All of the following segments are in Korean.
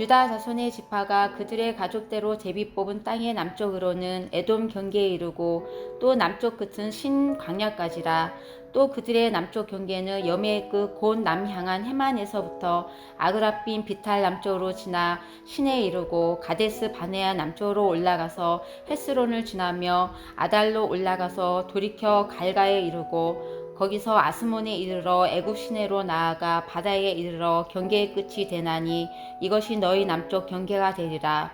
유다 자손의 지파가 그들의 가족대로 제비 뽑은 땅의 남쪽으로는 에돔 경계에 이르고 또 남쪽 끝은 신 광야까지라. 또 그들의 남쪽 경계는 여매의 끝곧 남향한 해만에서부터 아그라빈 비탈 남쪽으로 지나 신에 이르고 가데스 바네아 남쪽으로 올라가서 헤스론을 지나며 아달로 올라가서 돌이켜 갈가에 이르고 거기서 아스몬에 이르러 애굽 시내로 나아가 바다에 이르러 경계의 끝이 되나니 이것이 너희 남쪽 경계가 되리라.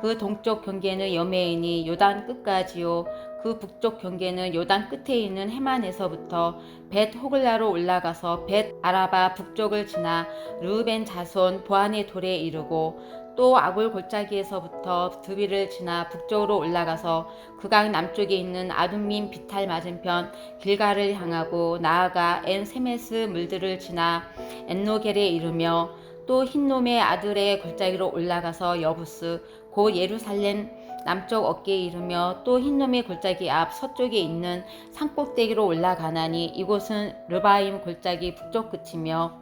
그 동쪽 경계는 여메이니 요단 끝까지요. 그 북쪽 경계는 요단 끝에 있는 해만에서부터 벳 호글라로 올라가서 벳 아라바 북쪽을 지나 르우벤 자손 보안의 돌에 이르고 또 아골 골짜기에서부터 드비를 지나 북쪽으로 올라가서 그강 남쪽에 있는 아둠민 비탈 맞은편 길가를 향하고 나아가 엔 세메스 물들을 지나 엔노겔에 이르며 또 흰놈의 아들의 골짜기로 올라가서 여부스 곧 예루살렘 남쪽 어깨에 이르며 또 흰놈의 골짜기 앞 서쪽에 있는 산꼭대기로 올라가나니 이곳은 르바임 골짜기 북쪽 끝이며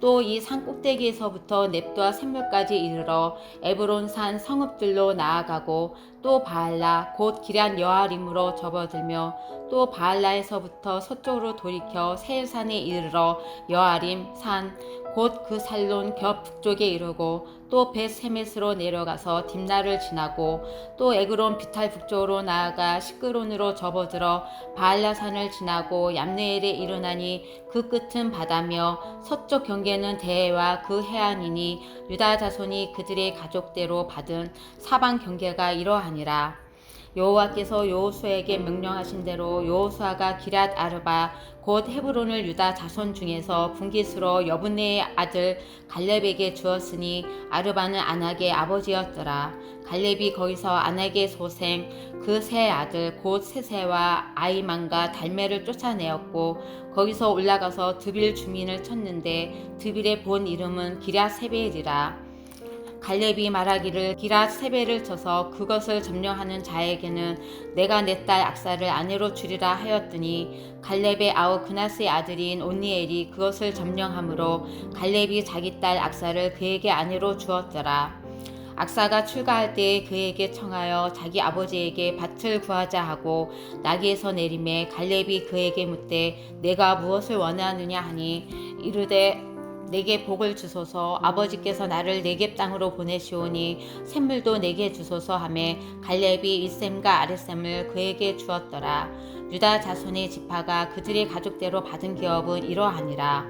또 이 산 꼭대기에서부터 넵도와 샘물까지 이르러 에브론산 성읍들로 나아가고 또 바알라 곧 기란 여아림으로 접어들며 또 바알라에서부터 서쪽으로 돌이켜 세일산에 이르러 여아림 산곧 그 살론 겹 북쪽에 이르고 또 벳세메스로 내려가서 딥나를 지나고 또 에그론 비탈 북쪽으로 나아가 시끄론으로 접어들어 바알라산을 지나고 얌네엘에 이르나니 그 끝은 바다며 서쪽 경계는 대해와 그 해안이니 유다 자손이 그들의 가족대로 받은 사방 경계가 이러하니라. 여호와께서 여호수아에게 명령하신 대로 여호수아가 기랏 아르바 곧 헤브론을 유다 자손 중에서 분깃으로 여분네의 아들 갈렙에게 주었으니 아르바는 아낙의 아버지였더라. 갈렙이 거기서 아낙의 소생 그 세 아들 곧 세세와 아이만과 달메를 쫓아내었고 거기서 올라가서 드빌 주민을 쳤는데 드빌의 본 이름은 기랴 세베리라. 갈렙이 말하기를 기라 세배를 쳐서 그것을 점령하는 자에게는 내가 내 딸 악사를 아내로 주리라 하였더니 갈렙의 아우 그나스의 아들인 온니엘이 그것을 점령함으로 갈렙이 자기 딸 악사를 그에게 아내로 주었더라. 악사가 출가할 때에 그에게 청하여 자기 아버지에게 밭을 구하자 하고 나귀에서 내림에 갈렙이 그에게 묻되 내가 무엇을 원하느냐 하니 이르되 내게 복을 주소서. 아버지께서 나를 내게 땅으로 보내시오니 샘물도 내게 주소서 하매 갈렙이 일셈과 아랫셈을 그에게 주었더라 유다 자손의 지파가 그들의 가족대로 받은 기업은 이러하니라.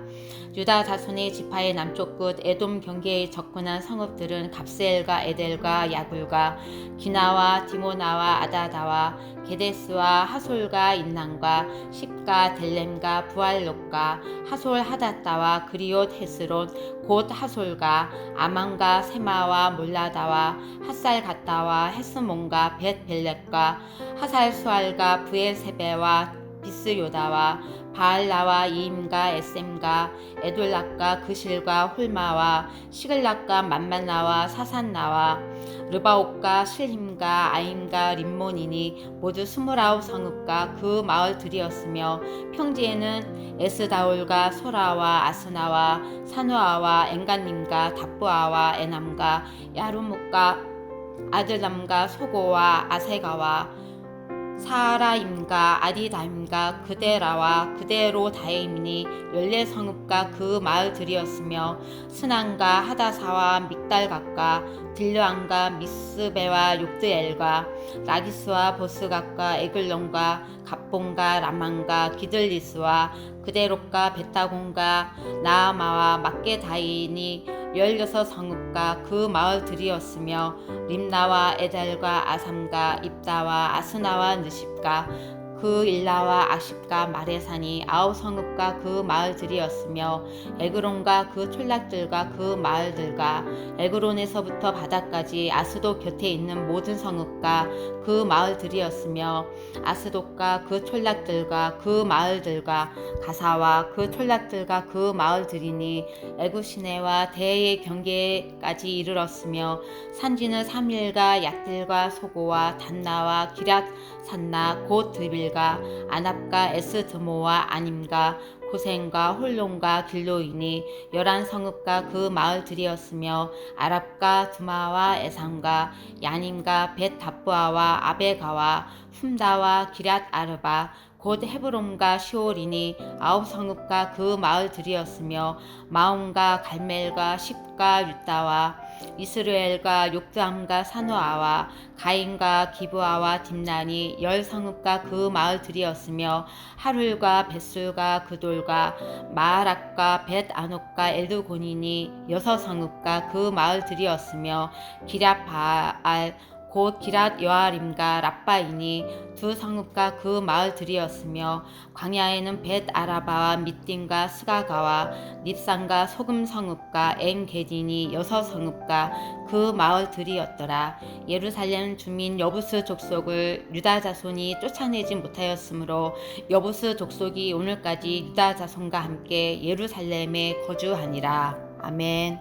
유다 자손의 지파의 남쪽 끝 에돔 경계에 접근한 성읍들은 갑세엘과 에델과 야굴과 기나와 디모나와 아다다와 게데스와 하솔과 인난과 십가 델렘과 부알롯과 하솔 하다따와 그리옷 헤스론 곧 하솔과 아만과 세마와 몰라다와 핫살 갔다와 헤스몬과 벳 벨렛과 하살 수알과 부엘세베와 비스요다와 바알라와 이임과 에셈과 에돌락과 그실과 홀마와 시글락과 만만나와 사산나와 르바옥과 실힘과 아임과 림몬이니 모두 스물아홉 성읍과 그 마을들이었으며 평지에는 에스다올과 소라와 아스나와 사누아와 엔간님과 답부아와 에남과 야루묵과 아들람과 소고와 아세가와 사라임과 아디다임과 그데라와 그데로 다임이니 열네 성읍과 그 마을들이었으며 스난과 하다사와 믹달각과 딜르안과 미스베와 욕드엘과 라기스와 보스각과 에글론과 갑본과 라만과 기들리스와 그데롯과 베타곤과 나아마와 막게다인이 열여섯 성읍과 그 마을들이었으며 림나와 에달과 아삼과 입다와 아스나와 느십과 그 일라와 아십과 마레산이 아홉 성읍과 그 마을들이었으며 에그론과 그 촌락들과 그 마을들과 에그론에서부터 바다까지 아스도 곁에 있는 모든 성읍과 그 마을들이었으며 아스돗과 그 촌락들과 그 마을들과 가사와 그 촌락들과 그 마을들이니 에구 시내와 대의 경계까지 이르렀으며 산지는 삼일과 약들과 소고와 단나와 기랏 산나 곧 드빌 가 아납과 에스드모와 아님과 고센과 홀론과 길로이니 열한 성읍과 그 마을들이었으며 아랍과 두마와 에산과 야님과 벳 다부아와 아베가와 훔다와 기랏 아르바 곧 헤브론과 시올이니 아홉 성읍과 그 마을들이었으며 마온과 갈멜과 십과 유다와 이스라엘과 욕드함과 사노아와 가인과 기브아와 딥난이 열 성읍과 그 마을들이었으며 하룰과 벳술과 그돌과 마하락과 벳 아녹과 엘드곤이니 여섯 성읍과 그 마을들이었으며 기랴 바알 곧 기랏 여아림과 랍바이니 두 성읍과 그 마을들이었으며 광야에는 벳 아라바와 밑딘과 스가가와 닙산과 소금 성읍과 엥게딘이 여섯 성읍과 그 마을들이었더라 예루살렘 주민 여부스 족속을 유다 자손이 쫓아내지 못하였으므로 여부스 족속이 오늘까지 유다 자손과 함께 예루살렘에 거주하니라 아멘.